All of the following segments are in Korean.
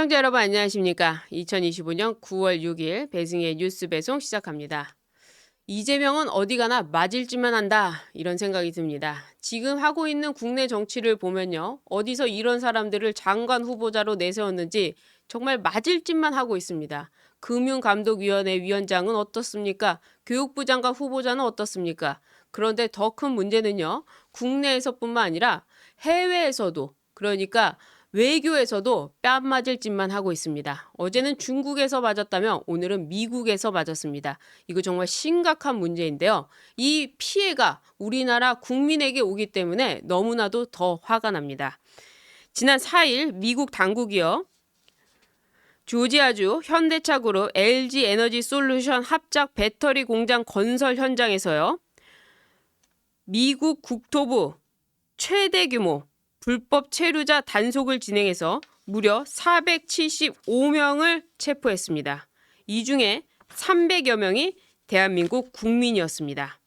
시청자 여러분 안녕하십니까? 2025년 9월 6일 배승의 뉴스 배송 시작합니다. 이재명은 어디 가나 맞을 짓만 한다 이런 생각이 듭니다. 지금 하고 있는 국내 정치를 보면요. 어디서 이런 사람들을 장관 후보자로 내세웠는지 정말 맞을 짓만 하고 있습니다. 금융감독위원회 위원장은 어떻습니까? 교육부 장관 후보자는 어떻습니까? 그런데 더 큰 문제는요. 국내에서뿐만 아니라 해외에서도 그러니까 외교에서도 뺨 맞을 짓만 하고 있습니다. 어제는 중국에서 맞았다면 오늘은 미국에서 맞았습니다. 이거 정말 심각한 문제인데요. 이 피해가 우리나라 국민에게 오기 때문에 너무나도 더 화가 납니다. 지난 4일 미국 당국이요. 조지아주 현대차 그룹 LG 에너지 솔루션 합작 배터리 공장 건설 현장에서요. 미국 국토부 최대 규모 불법 체류자 단속을 진행해서 무려 475명을 체포했습니다. 이 중에 300여 명이 대한민국 국민이었습니다.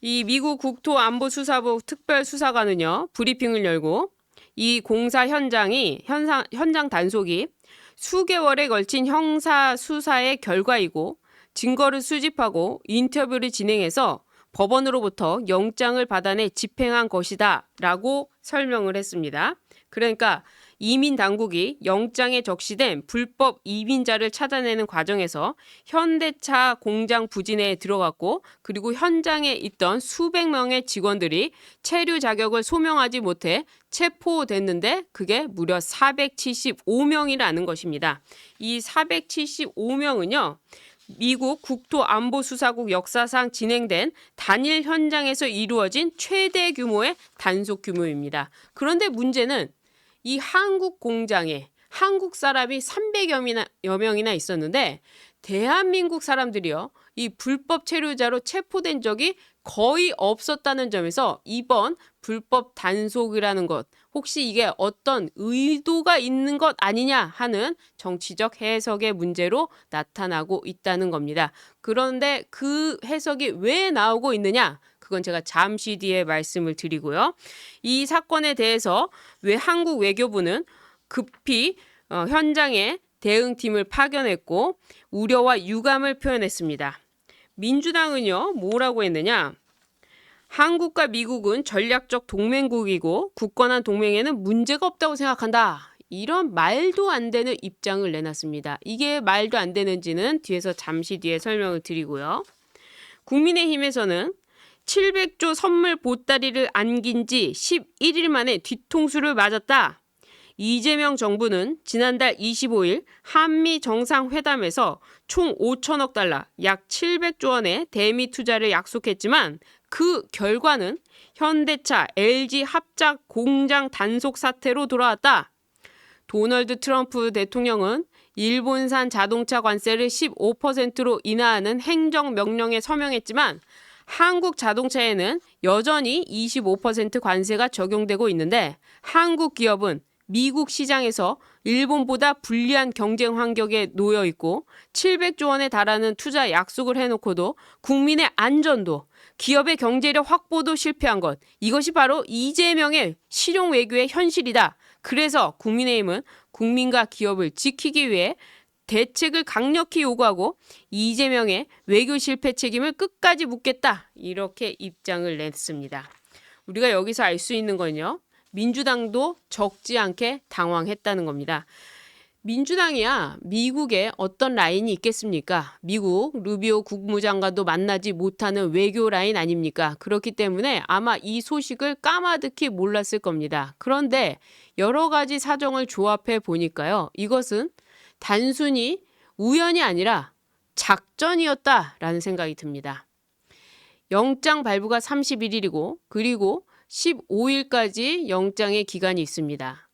이 미국 국토안보수사부 특별수사관은요 브리핑을 열고 이 공사 현장이 현상, 현장 단속이 수개월에 걸친 형사 수사의 결과이고 증거를 수집하고 인터뷰를 진행해서 법원으로부터 영장을 받아내 집행한 것이다라고 설명을 했습니다. 그러니까 이민 당국이 영장에 적시된 불법 이민자를 찾아내는 과정에서 현대차 공장 부진에 들어갔고 그리고 현장에 있던 수백 명의 직원들이 체류 자격을 소명하지 못해 체포됐는데 그게 무려 475명이라는 것입니다. 이 475명은요. 미국 국토안보수사국 역사상 진행된 단일 현장에서 이루어진 최대 규모의 단속 규모입니다. 그런데 문제는 이 한국 공장에 한국 사람이 300여 명이나 있었는데 대한민국 사람들이요. 이 불법 체류자로 체포된 적이 거의 없었다는 점에서 이번 불법 단속이라는 것 혹시 이게 어떤 의도가 있는 것 아니냐 하는 정치적 해석의 문제로 나타나고 있다는 겁니다. 그런데 그 해석이 왜 나오고 있느냐? 그건 제가 잠시 뒤에 말씀을 드리고요. 이 사건에 대해서 왜 한국 외교부는 급히 어, 현장에 대응팀을 파견했고 우려와 유감을 표현했습니다. 민주당은요, 뭐라고 했느냐? 한국과 미국은 전략적 동맹국이고 굳건한 동맹에는 문제가 없다고 생각한다. 이런 말도 안 되는 입장을 내놨습니다. 이게 말도 안 되는지는 뒤에서 잠시 뒤에 설명을 드리고요. 국민의힘에서는 700조 선물 보따리를 안긴 지 11일 만에 뒤통수를 맞았다. 이재명 정부는 지난달 25일 한미 정상회담에서 총 5천억 달러, 약 700조 원의 대미 투자를 약속했지만 그 결과는 현대차, LG 합작 공장 단속 사태로 돌아왔다. 도널드 트럼프 대통령은 일본산 자동차 관세를 15%로 인하하는 행정명령에 서명했지만 한국 자동차에는 여전히 25% 관세가 적용되고 있는데 한국 기업은 미국 시장에서 일본보다 불리한 경쟁 환경에 놓여 있고 700조 원에 달하는 투자 약속을 해놓고도 국민의 안전도 기업의 경제력 확보도 실패한 것 이것이 바로 이재명의 실용 외교의 현실이다. 그래서 국민의힘은 국민과 기업을 지키기 위해 대책을 강력히 요구하고 이재명의 외교 실패 책임을 끝까지 묻겠다. 이렇게 입장을 냈습니다. 우리가 여기서 알 수 있는 건요. 민주당도 적지 않게 당황했다는 겁니다. 민주당이야 미국에 어떤 라인이 있겠습니까? 미국 루비오 국무장관도 만나지 못하는 외교 라인 아닙니까? 그렇기 때문에 아마 이 소식을 까마득히 몰랐을 겁니다. 그런데 여러 가지 사정을 조합해 보니까요. 이것은 단순히 우연이 아니라 작전이었다라는 생각이 듭니다. 영장 발부가 31일이고 그리고 15일까지 영장의 기간이 있습니다.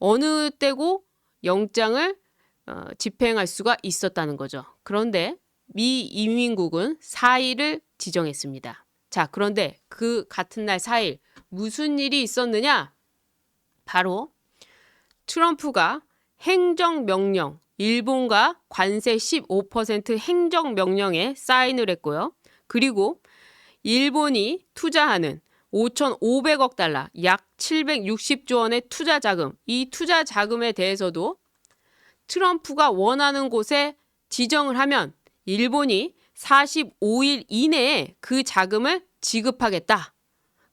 어느 때고 영장을 어, 집행할 수가 있었다는 거죠. 그런데 미 이민국은 4일을 지정했습니다. 자, 그런데 그 같은 날 4일 무슨 일이 있었느냐? 바로 트럼프가 행정명령, 일본과 관세 15% 행정명령에 사인을 했고요. 그리고 일본이 투자하는 5,500억 달러, 약 760조 원의 투자 자금, 이 투자 자금에 대해서도 트럼프가 원하는 곳에 지정을 하면 일본이 45일 이내에 그 자금을 지급하겠다.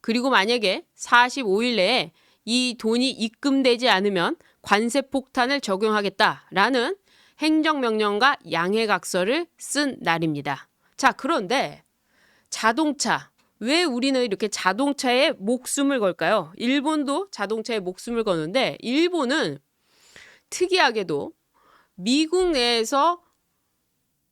그리고 만약에 45일 내에 이 돈이 입금되지 않으면 관세 폭탄을 적용하겠다라는 행정명령과 양해각서를 쓴 날입니다. 자, 그런데 자동차. 왜 우리는 이렇게 자동차에 목숨을 걸까요? 일본도 자동차에 목숨을 거는데 일본은 특이하게도 미국 내에서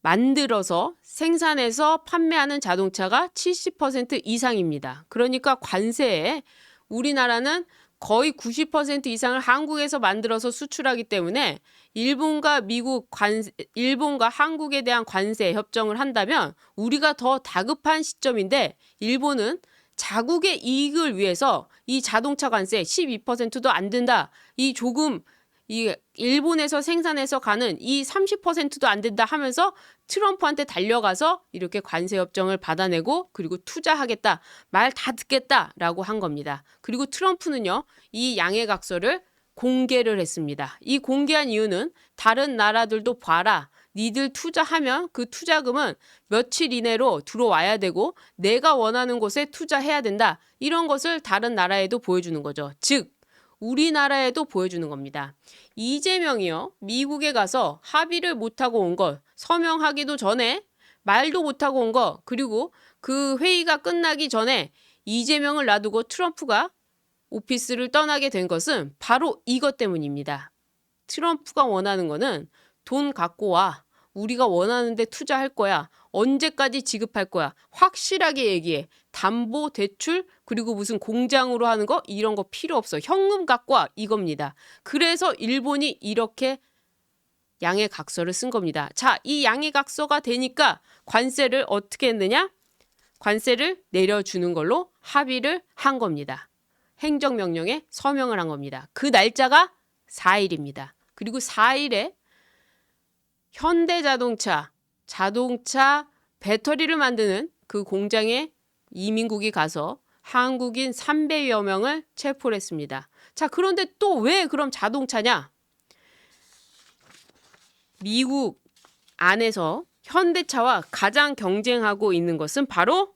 만들어서 생산해서 판매하는 자동차가 70% 이상입니다. 그러니까 관세에 우리나라는 거의 90% 이상을 한국에서 만들어서 수출하기 때문에 일본과 미국 관 일본과 한국에 대한 관세 협정을 한다면 우리가 더 다급한 시점인데 일본은 자국의 이익을 위해서 이 자동차 관세 12%도 안 된다. 이 조금 이 일본에서 생산해서 가는 이 30%도 안 된다 하면서 트럼프한테 달려가서 이렇게 관세 협정을 받아내고 그리고 투자하겠다 말 다 듣겠다라고 한 겁니다. 그리고 트럼프는요 이 양해각서를 공개를 했습니다. 이 공개한 이유는 다른 나라들도 봐라. 니들 투자하면 그 투자금은 며칠 이내로 들어와야 되고 내가 원하는 곳에 투자해야 된다. 이런 것을 다른 나라에도 보여주는 거죠. 즉 우리나라에도 보여주는 겁니다. 이재명이요, 미국에 가서 합의를 못하고 온 것, 서명하기도 전에 말도 못하고 온 것, 그리고 그 회의가 끝나기 전에 이재명을 놔두고 트럼프가 오피스를 떠나게 된 것은 바로 이것 때문입니다. 트럼프가 원하는 거는 돈 갖고 와. 우리가 원하는데 투자할 거야. 언제까지 지급할 거야. 확실하게 얘기해. 담보 대출 그리고 무슨 공장으로 하는 거 이런 거 필요 없어. 현금 갖고 와 이겁니다. 그래서 일본이 이렇게 양해 각서를 쓴 겁니다. 자, 이 양해 각서가 되니까 관세를 어떻게 했느냐? 관세를 내려주는 걸로 합의를 한 겁니다. 행정명령에 서명을 한 겁니다. 그 날짜가 4일입니다. 그리고 4일에 현대자동차 자동차 배터리를 만드는 그 공장에 이민국이 가서 한국인 300여 명을 체포를 했습니다. 자, 그런데 또 왜 그럼 자동차냐? 미국 안에서 현대차와 가장 경쟁하고 있는 것은 바로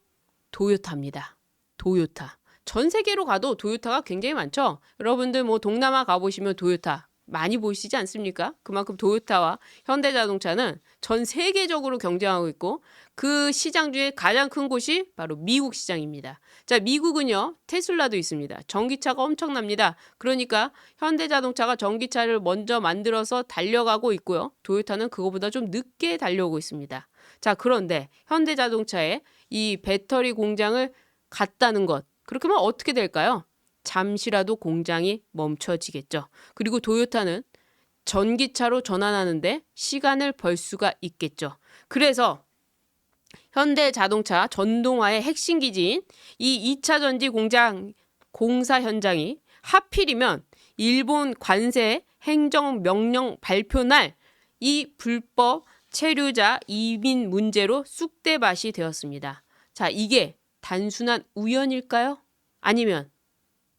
도요타입니다. 도요타. 전 세계로 가도 도요타가 굉장히 많죠. 여러분들 뭐 동남아 가보시면 도요타 많이 보시지 않습니까? 그만큼 도요타와 현대자동차는 전 세계적으로 경쟁하고 있고 그 시장 중에 가장 큰 곳이 바로 미국 시장입니다. 자, 미국은요, 테슬라도 있습니다. 전기차가 엄청납니다. 그러니까 현대자동차가 전기차를 먼저 만들어서 달려가고 있고요. 도요타는 그거보다 좀 늦게 달려오고 있습니다. 자, 그런데 현대자동차에 이 배터리 공장을 갖다는 것, 그렇게 하면 어떻게 될까요? 잠시라도 공장이 멈춰지겠죠. 그리고 도요타는 전기차로 전환하는데 시간을 벌 수가 있겠죠. 그래서 현대 자동차 전동화의 핵심 기지인 이 2차 전지 공장 공사 현장이 하필이면 일본 관세 행정 명령 발표 날 이 불법 체류자 이민 문제로 쑥대밭이 되었습니다. 자, 이게 단순한 우연일까요? 아니면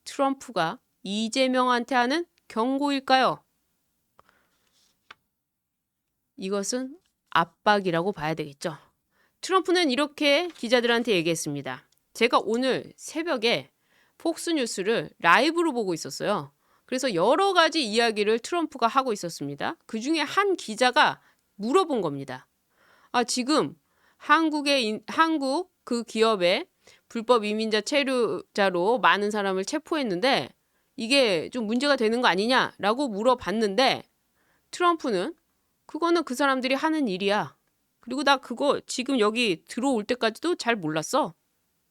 트럼프가 이재명한테 하는 경고일까요? 이것은 압박이라고 봐야 되겠죠. 트럼프는 이렇게 기자들한테 얘기했습니다. 제가 오늘 새벽에 폭스뉴스를 라이브로 보고 있었어요. 그래서 여러 가지 이야기를 트럼프가 하고 있었습니다. 그 중에 한 기자가 물어본 겁니다. 아, 지금 한국의, 한국 그 기업에 불법 이민자 체류자로 많은 사람을 체포했는데 이게 좀 문제가 되는 거 아니냐라고 물어봤는데 트럼프는 그거는 그 사람들이 하는 일이야. 그리고 나 그거 지금 여기 들어올 때까지도 잘 몰랐어.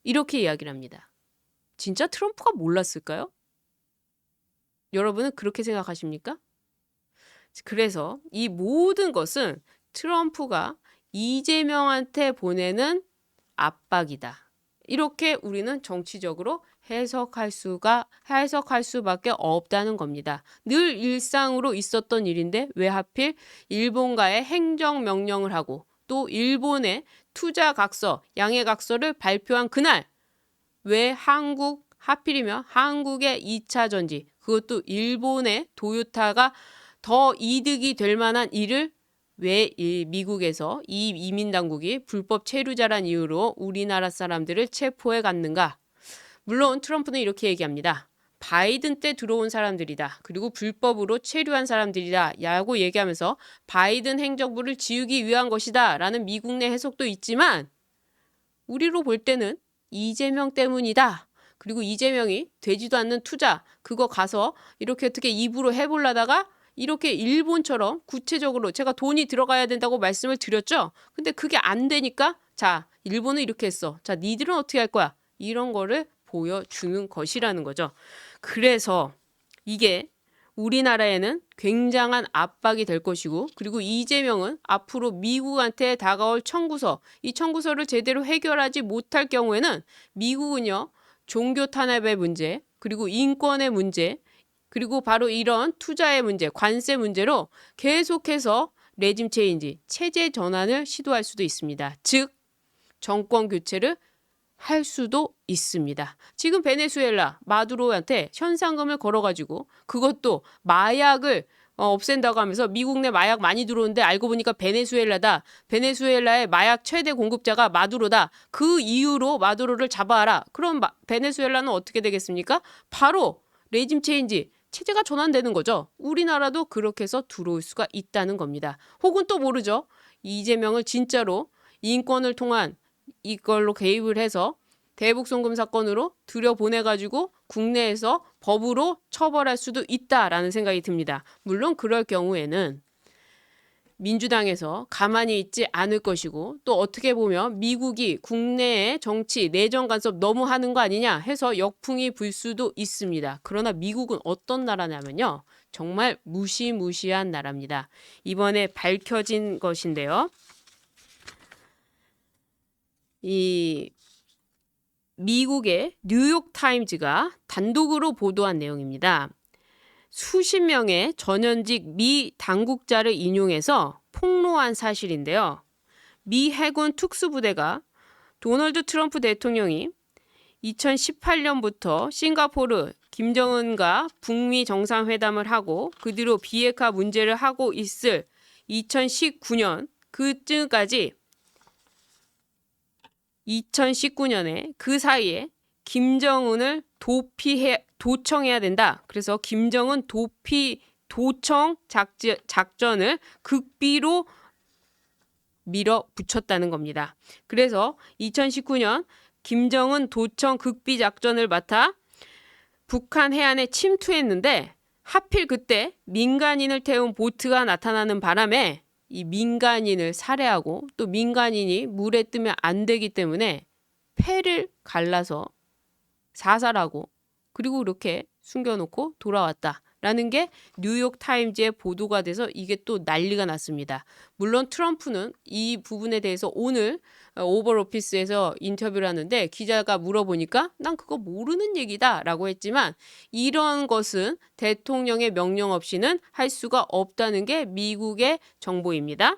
이렇게 이야기를 합니다. 진짜 트럼프가 몰랐을까요? 여러분은 그렇게 생각하십니까? 그래서 이 모든 것은 트럼프가 이재명한테 보내는 압박이다. 이렇게 우리는 정치적으로 해석할 수가 해석할 수밖에 없다는 겁니다. 늘 일상으로 있었던 일인데 왜 하필 일본과의 행정 명령을 하고 또 일본의 투자 각서, 양해 각서를 발표한 그날 왜 한국 하필이면 한국의 2차 전지 그것도 일본의 도요타가 더 이득이 될 만한 일을 왜이 미국에서 이 이민 당국이 불법 체류자란 이유로 우리나라 사람들을 체포해 갔는가? 물론 트럼프는 이렇게 얘기합니다. 바이든 때 들어온 사람들이다. 그리고 불법으로 체류한 사람들이다. 라고 얘기하면서 바이든 행정부를 지우기 위한 것이다. 라는 미국 내 해석도 있지만 우리로 볼 때는 이재명 때문이다. 그리고 이재명이 되지도 않는 투자 그거 가서 이렇게 어떻게 입으로 해보려다가 이렇게 일본처럼 구체적으로 제가 돈이 들어가야 된다고 말씀을 드렸죠. 근데 그게 안 되니까 자 일본은 이렇게 했어. 자 니들은 어떻게 할 거야? 이런 거를 보여주는 것이라는 거죠. 그래서 이게 우리나라에는 굉장한 압박이 될 것이고 그리고 이재명은 앞으로 미국한테 다가올 청구서 이 청구서를 제대로 해결하지 못할 경우에는 미국은요 종교 탄압의 문제 그리고 인권의 문제 그리고 바로 이런 투자의 문제 관세 문제로 계속해서 레짐 체인지 체제 전환을 시도할 수도 있습니다. 즉 정권 교체를 할 수도 있습니다. 지금 베네수엘라 마두로한테 현상금을 걸어가지고 그것도 마약을 어, 없앤다고 하면서 미국 내 마약 많이 들어오는데 알고 보니까 베네수엘라다. 베네수엘라의 마약 최대 공급자가 마두로다. 그 이유로 마두로를 잡아라. 그럼 마, 베네수엘라는 어떻게 되겠습니까? 바로 레짐 체인지 체제가 전환되는 거죠. 우리나라도 그렇게 해서 들어올 수가 있다는 겁니다. 혹은 또 모르죠. 이재명을 진짜로 인권을 통한 이걸로 개입을 해서 대북 송금 사건으로 들여보내가지고 국내에서 법으로 처벌할 수도 있다라는 생각이 듭니다. 물론 그럴 경우에는 민주당에서 가만히 있지 않을 것이고 또 어떻게 보면 미국이 국내의 정치 내정 간섭 너무 하는 거 아니냐 해서 역풍이 불 수도 있습니다. 그러나 미국은 어떤 나라냐면요. 정말 무시무시한 나라입니다. 이번에 밝혀진 것인데요. 이 미국의 뉴욕 타임즈가 단독으로 보도한 내용입니다. 수십 명의 전현직 미 당국자를 인용해서 폭로한 사실인데요. 미 해군 특수부대가 도널드 트럼프 대통령이 2018년부터 싱가포르 김정은과 북미 정상회담을 하고 그 뒤로 비핵화 문제를 하고 있을 2019년 그쯤까지 2019년에 그 사이에 김정은을 도피해 도청해야 된다. 그래서 김정은 도피 도청 작전, 작전을 극비로 밀어붙였다는 겁니다. 그래서 2019년 김정은 도청 극비 작전을 맡아 북한 해안에 침투했는데 하필 그때 민간인을 태운 보트가 나타나는 바람에 이 민간인을 살해하고 또 민간인이 물에 뜨면 안 되기 때문에 폐를 갈라서 사살하고 그리고 이렇게 숨겨놓고 돌아왔다 라는 게 뉴욕 타임즈에 보도가 돼서 이게 또 난리가 났습니다. 물론 트럼프는 이 부분에 대해서 오늘 어, 오벌 오피스에서 인터뷰를 하는데 기자가 물어보니까 난 그거 모르는 얘기다 라고 했지만 이런 것은 대통령의 명령 없이는 할 수가 없다는 게 미국의 정보입니다.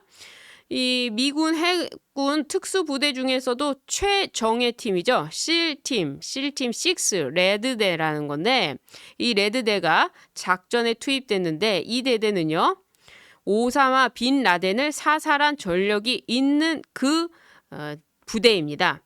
이 미군 해군 특수부대 중에서도 최정예 팀이죠. 실팀, 실팀 6, 레드대라는 건데 이 레드대가 작전에 투입됐는데 이 대대는요. 오사마 빈 라덴을 사살한 전력이 있는 그 어, 부대입니다.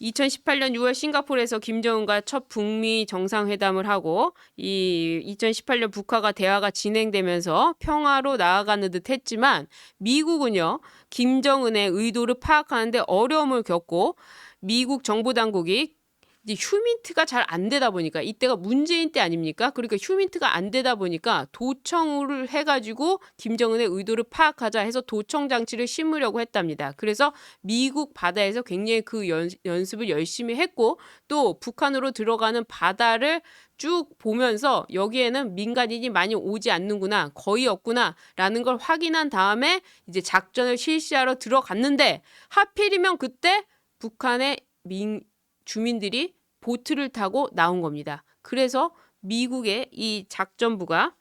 2018년 6월 싱가포르에서 김정은과 첫 북미 정상회담을 하고 이 2018년 북한과 대화가 진행되면서 평화로 나아가는 듯 했지만 미국은요. 김정은의 의도를 파악하는데 어려움을 겪고 미국 정부 당국이 이제 휴민트가 잘 안 되다 보니까 이때가 문재인 때 아닙니까? 그러니까 휴민트가 안 되다 보니까 도청을 해가지고 김정은의 의도를 파악하자 해서 도청 장치를 심으려고 했답니다. 그래서 미국 바다에서 굉장히 그 연, 연습을 열심히 했고 또 북한으로 들어가는 바다를 쭉 보면서 여기에는 민간인이 많이 오지 않는구나 거의 없구나 라는 걸 확인한 다음에 이제 작전을 실시하러 들어갔는데 하필이면 그때 북한의 민 주민들이 보트를 타고 나온 겁니다. 그래서 미국의 이 작전부가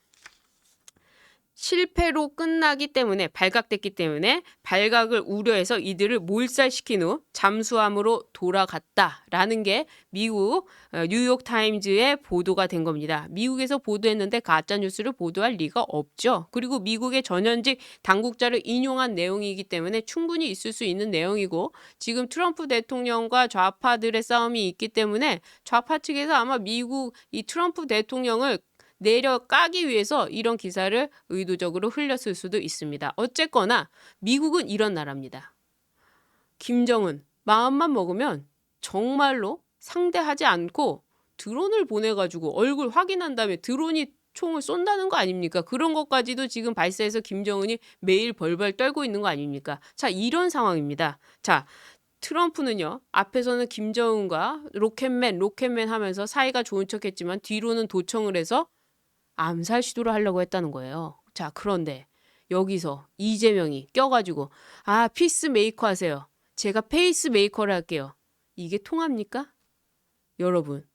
실패로 끝나기 때문에 발각됐기 때문에 발각을 우려해서 이들을 몰살시킨 후 잠수함으로 돌아갔다라는 게 미국 어, 뉴욕 타임즈의 보도가 된 겁니다. 미국에서 보도했는데 가짜 뉴스를 보도할 리가 없죠. 그리고 미국의 전현직 당국자를 인용한 내용이기 때문에 충분히 있을 수 있는 내용이고 지금 트럼프 대통령과 좌파들의 싸움이 있기 때문에 좌파 측에서 아마 미국 이 트럼프 대통령을 내려 까기 위해서 이런 기사를 의도적으로 흘렸을 수도 있습니다. 어쨌거나 미국은 이런 나라입니다. 김정은 마음만 먹으면 정말로 상대하지 않고 드론을 보내가지고 얼굴 확인한 다음에 드론이 총을 쏜다는 거 아닙니까? 그런 것까지도 지금 발사해서 김정은이 매일 벌벌 떨고 있는 거 아닙니까? 자, 이런 상황입니다. 자, 트럼프는요, 앞에서는 김정은과 로켓맨, 로켓맨 하면서 사이가 좋은 척 했지만 뒤로는 도청을 해서 암살 시도를 하려고 했다는 거예요. 자, 그런데 여기서 이재명이 껴가지고, 아, 피스메이커 하세요. 제가 페이스메이커를 할게요. 이게 통합니까? 여러분,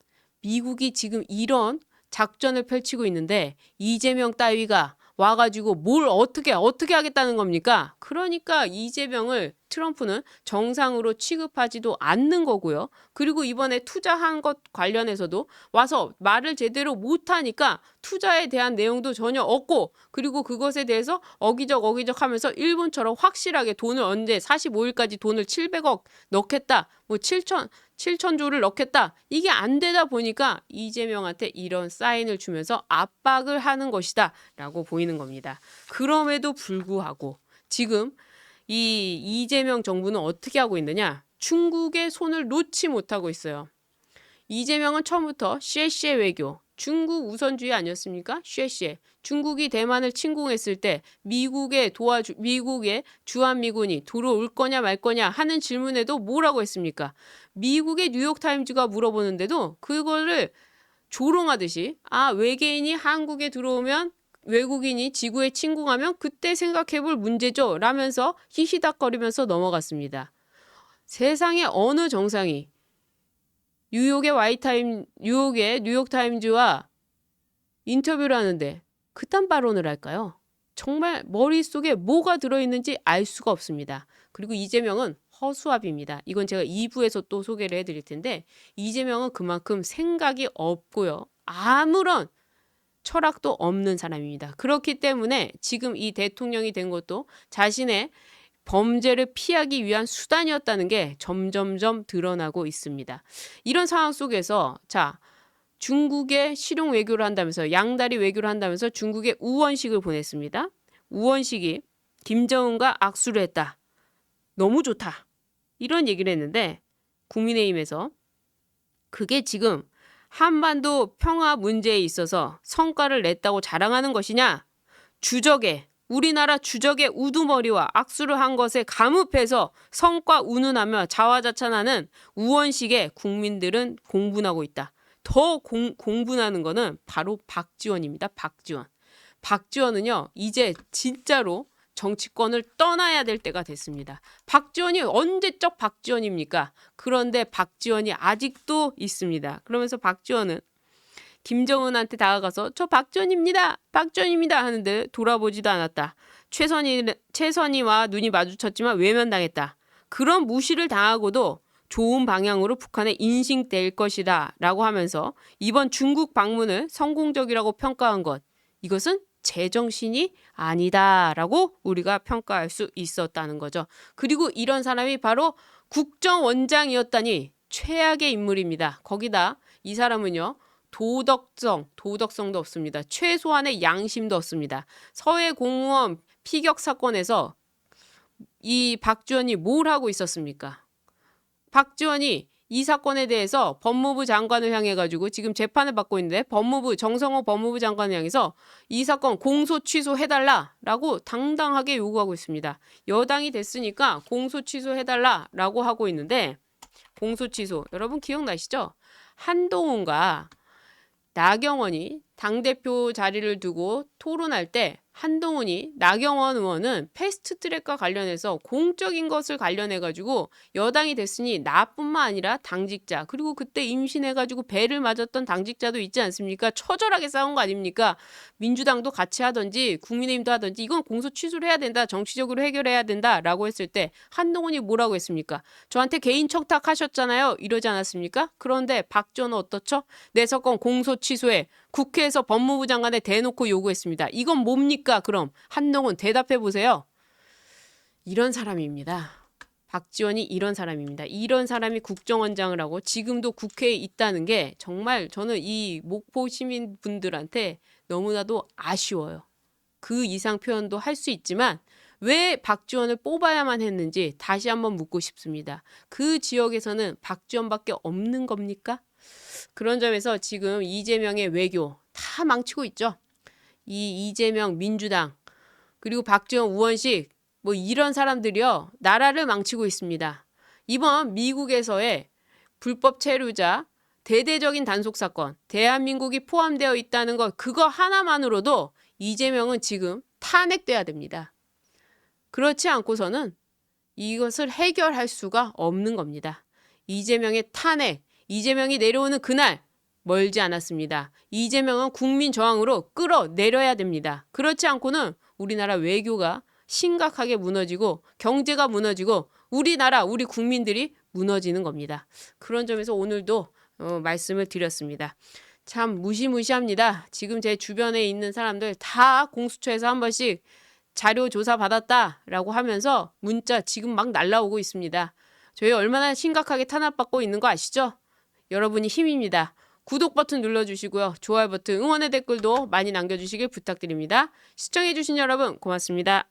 미국이 지금 이런 작전을 펼치고 있는데 이재명 따위가 와가지고 뭘 어떻게 어떻게 하겠다는 겁니까? 그러니까 이재명을 트럼프는 정상으로 취급하지도 않는 거고요. 그리고 이번에 투자한 것 관련해서도 와서 말을 제대로 못하니까 투자에 대한 내용도 전혀 없고 그리고 그것에 대해서 어기적 어기적 하면서 일본처럼 확실하게 돈을 언제 45일까지 돈을 700억 넣겠다. 뭐 7천 7천조를 넣겠다. 이게 안 되다 보니까 이재명한테 이런 사인을 주면서 압박을 하는 것이다. 라고 보이는 겁니다. 그럼에도 불구하고 지금 이 이재명 정부는 어떻게 하고 있느냐? 중국의 손을 놓지 못하고 있어요. 이재명은 처음부터 쉐쉐 외교, 중국 우선주의 아니었습니까? 쉐쉐. 중국이 대만을 침공했을 때 미국의 도와주 미국의 주한미군이 들어올 거냐 말 거냐 하는 질문에도 뭐라고 했습니까? 미국의 뉴욕 타임즈가 물어보는데도 그거를 조롱하듯이 아 외계인이 한국에 들어오면 외국인이 지구에 침공하면 그때 생각해볼 문제죠. 라면서 히히닥거리면서 넘어갔습니다. 세상의 어느 정상이 뉴욕의 와이타임, 뉴욕의 뉴욕타임즈와 인터뷰를 하는데 그딴 발언을 할까요? 정말 머릿속에 뭐가 들어있는지 알 수가 없습니다. 그리고 이재명은 허수아비입니다. 이건 제가 2부에서 또 소개를 해드릴 텐데 이재명은 그만큼 생각이 없고요. 아무런 철학도 없는 사람입니다. 그렇기 때문에 지금 이 대통령이 된 것도 자신의 범죄를 피하기 위한 수단이었다는 게 점점점 드러나고 있습니다. 이런 상황 속에서 자 중국에 실용 외교를 한다면서 양다리 외교를 한다면서 중국에 우원식을 보냈습니다. 우원식이 김정은과 악수를 했다. 너무 좋다. 이런 얘기를 했는데 국민의힘에서 그게 지금 한반도 평화 문제에 있어서 성과를 냈다고 자랑하는 것이냐? 주적의 우리나라 주적의 우두머리와 악수를 한 것에 감흡해서 성과 운운하며 자화자찬하는 우원식에 국민들은 공분하고 있다. 더 공, 공분하는 거는 바로 박지원입니다. 박지원. 박지원은요, 이제 진짜로 정치권을 떠나야 될 때가 됐습니다. 박지원이 언제적 박지원입니까? 그런데 박지원이 아직도 있습니다. 그러면서 박지원은 김정은한테 다가가서 저 박지원입니다. 박지원입니다 하는데 돌아보지도 않았다. 최선희 최선희와 눈이 마주쳤지만 외면당했다. 그런 무시를 당하고도 좋은 방향으로 북한에 인식될 것이다 라고 하면서 이번 중국 방문을 성공적이라고 평가한 것 이것은 제정신이 아니다라고 우리가 평가할 수 있었다는 거죠. 그리고 이런 사람이 바로 국정원장이었다니 최악의 인물입니다. 거기다 이 사람은요. 도덕성, 도덕성도 없습니다. 최소한의 양심도 없습니다. 서해 공무원 피격 사건에서 이 박지원이 뭘 하고 있었습니까? 박지원이 이 사건에 대해서 법무부 장관을 향해 가지고 지금 재판을 받고 있는데 법무부 정성호 법무부 장관을 향해서 이 사건 공소 취소해 달라라고 당당하게 요구하고 있습니다. 여당이 됐으니까 공소 취소해 달라라고 하고 있는데 공소 취소 여러분 기억나시죠? 한동훈과 나경원이 당대표 자리를 두고 토론할 때 한동훈이 나경원 의원은 패스트 트랙과 관련해서 공적인 것을 관련해 가지고 여당이 됐으니 나뿐만 아니라 당직자 그리고 그때 임신해 가지고 배를 맞았던 당직자도 있지 않습니까? 처절하게 싸운 거 아닙니까? 민주당도 같이 하든지 국민의힘도 하든지 이건 공소 취소를 해야 된다. 정치적으로 해결해야 된다라고 했을 때 한동훈이 뭐라고 했습니까? 저한테 개인 청탁하셨잖아요. 이러지 않았습니까? 그런데 박지원은 어떻죠? 내 사건 공소 취소해 국회에서 법무부 장관에 대놓고 요구했습니다. 이건 뭡니까? 그럼 한동훈 대답해 보세요. 이런 사람입니다. 박지원이 이런 사람입니다. 이런 사람이 국정원장을 하고 지금도 국회에 있다는 게 정말 저는 이 목포 시민 분들한테 너무나도 아쉬워요. 그 이상 표현도 할 수 있지만 왜 박지원을 뽑아야만 했는지 다시 한번 묻고 싶습니다. 그 지역에서는 박지원밖에 없는 겁니까? 그런 점에서 지금 이재명의 외교 다 망치고 있죠. 이 이재명 민주당 그리고 박지원 우원식 뭐 이런 사람들이요 나라를 망치고 있습니다. 이번 미국에서의 불법 체류자 대대적인 단속 사건 대한민국이 포함되어 있다는 것 그거 하나만으로도 이재명은 지금 탄핵돼야 됩니다. 그렇지 않고서는 이것을 해결할 수가 없는 겁니다. 이재명의 탄핵, 이재명이 내려오는 그날 멀지 않았습니다. 이재명은 국민 저항으로 끌어내려야 됩니다. 그렇지 않고는 우리나라 외교가 심각하게 무너지고 경제가 무너지고 우리나라 우리 국민들이 무너지는 겁니다. 그런 점에서 오늘도 어, 말씀을 드렸습니다. 참 무시무시합니다. 지금 제 주변에 있는 사람들 다 공수처에서 한 번씩 자료 조사 받았다라고 하면서 문자 지금 막 날라오고 있습니다. 저희 얼마나 심각하게 탄압받고 있는 거 아시죠? 여러분이 힘입니다. 구독 버튼 눌러주시고요. 좋아요 버튼, 응원의 댓글도 많이 남겨주시길 부탁드립니다. 시청해주신 여러분 고맙습니다.